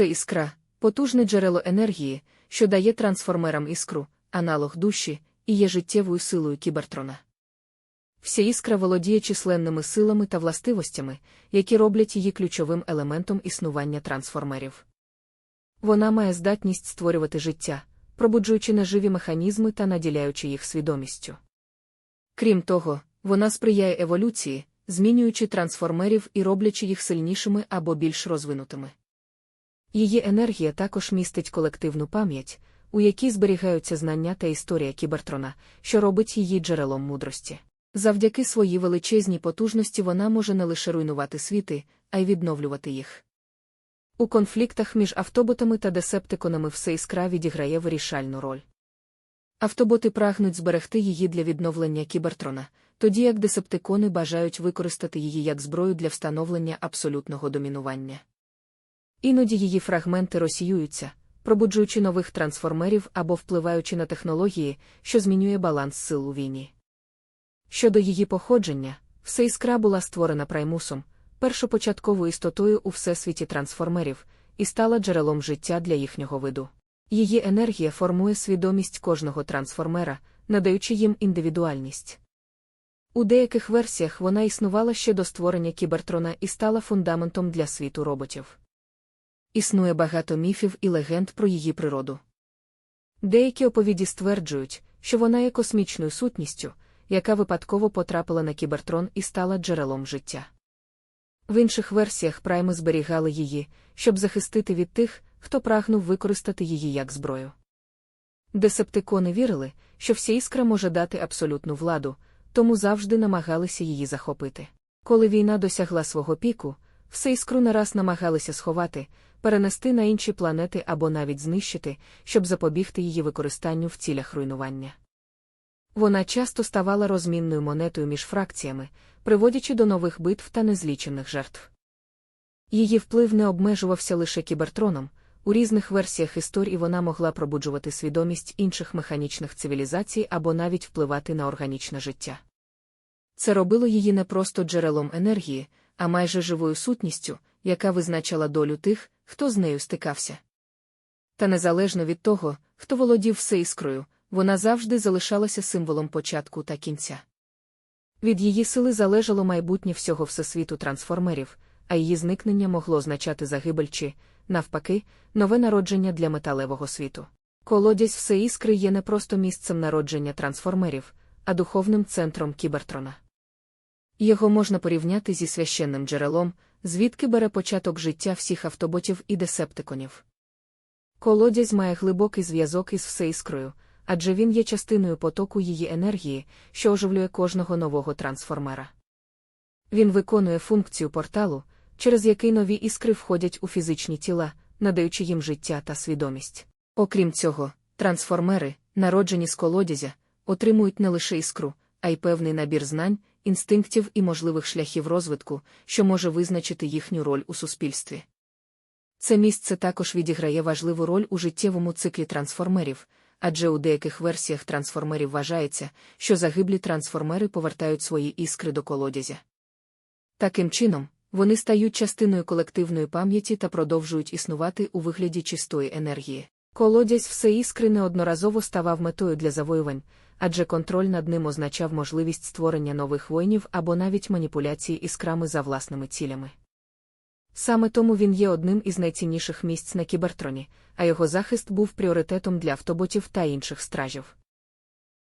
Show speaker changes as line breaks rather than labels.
Це іскра, потужне джерело енергії, що дає трансформерам іскру, аналог душі, і є життєвою силою кібертрона. Вся іскра володіє численними силами та властивостями, які роблять її ключовим елементом існування трансформерів. Вона має здатність створювати життя, пробуджуючи неживі механізми та наділяючи їх свідомістю. Крім того, вона сприяє еволюції, змінюючи трансформерів і роблячи їх сильнішими або більш розвинутими. Її енергія також містить колективну пам'ять, у якій зберігаються знання та історія кібертрона, що робить її джерелом мудрості. Завдяки своїй величезній потужності вона може не лише руйнувати світи, а й відновлювати їх. У конфліктах між автоботами та десептиконами все іскра відіграє вирішальну роль. Автоботи прагнуть зберегти її для відновлення кібертрона, тоді як десептикони бажають використати її як зброю для встановлення абсолютного домінування. Іноді її фрагменти розсіюються, пробуджуючи нових трансформерів або впливаючи на технології, що змінює баланс сил у війні. Щодо її походження, все іскра була створена праймусом, першопочатковою істотою у всесвіті трансформерів, і стала джерелом життя для їхнього виду. Її енергія формує свідомість кожного трансформера, надаючи їм індивідуальність. У деяких версіях вона існувала ще до створення кібертрона і стала фундаментом для світу роботів. Існує багато міфів і легенд про її природу. Деякі оповіді стверджують, що вона є космічною сутністю, яка випадково потрапила на кібертрон і стала джерелом життя. В інших версіях прайми зберігали її, щоб захистити від тих, хто прагнув використати її як зброю. Десептикони вірили, що вся іскра може дати абсолютну владу, тому завжди намагалися її захопити. Коли війна досягла свого піку, все іскру нараз намагалися сховати, перенести на інші планети або навіть знищити, щоб запобігти її використанню в цілях руйнування. Вона часто ставала розмінною монетою між фракціями, приводячи до нових битв та незлічених жертв. Її вплив не обмежувався лише кібертроном, у різних версіях історії вона могла пробуджувати свідомість інших механічних цивілізацій або навіть впливати на органічне життя. Це робило її не просто джерелом енергії, а майже живою сутністю, яка визначала долю тих, хто з нею стикався. Та незалежно від того, хто володів все іскрою, вона завжди залишалася символом початку та кінця. Від її сили залежало майбутнє всього всесвіту трансформерів, а її зникнення могло означати загибель чи, навпаки, нове народження для металевого світу. Колодязь все іскри є не просто місцем народження трансформерів, а духовним центром кібертрона. Його можна порівняти зі священним джерелом, звідки бере початок життя всіх автоботів і десептиконів. Колодязь має глибокий зв'язок із всеіскрою, адже він є частиною потоку її енергії, що оживлює кожного нового трансформера. Він виконує функцію порталу, через який нові іскри входять у фізичні тіла, надаючи їм життя та свідомість. Окрім цього, трансформери, народжені з колодязя, отримують не лише іскру, а й певний набір знань, інстинктів і можливих шляхів розвитку, що може визначити їхню роль у суспільстві. Це місце також відіграє важливу роль у життєвому циклі трансформерів, адже у деяких версіях трансформерів вважається, що загиблі трансформери повертають свої іскри до колодязя. Таким чином, вони стають частиною колективної пам'яті та продовжують існувати у вигляді чистої енергії. Колодязь все іскри неодноразово ставав метою для завоювань, адже контроль над ним означав можливість створення нових воїнів або навіть маніпуляції іскрами за власними цілями. Саме тому він є одним із найцінніших місць на кібертроні, а його захист був пріоритетом для автоботів та інших стражів.